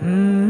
মধুর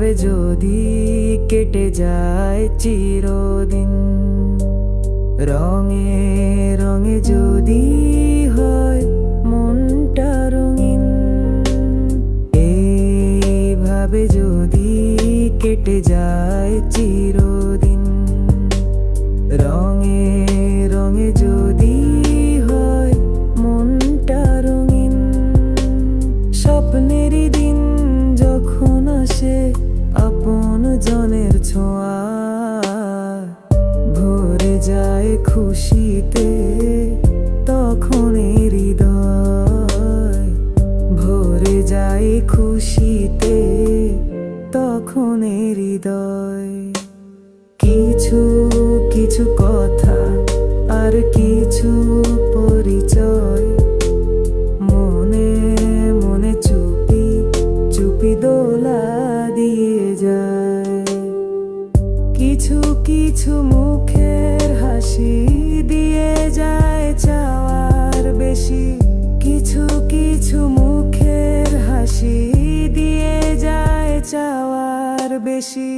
এভাবে যদি কেটে যায় চিরদিন, রঙে রঙে যদি হয় মনটা রঙিন এইভাবে যদি কেটে যায় চিরদিন, রঙে রঙে যদি হয় মনটা রঙিন, স্বপ্নেরই আসে আপন জনের ছোঁয়া। ভরে যায় খুশিতে, তখন হৃদয়। ভরে যায় খুশিতে, তখন হৃদয়। কিছু কিছু কথা আর কিছু পরিচয়। কিছু কিছু মুখের হাসি দিয়ে যায় চাওয়ার বেশি। কিছু কিছু মুখের হাসি দিয়ে যায় চাওয়ার বেশি।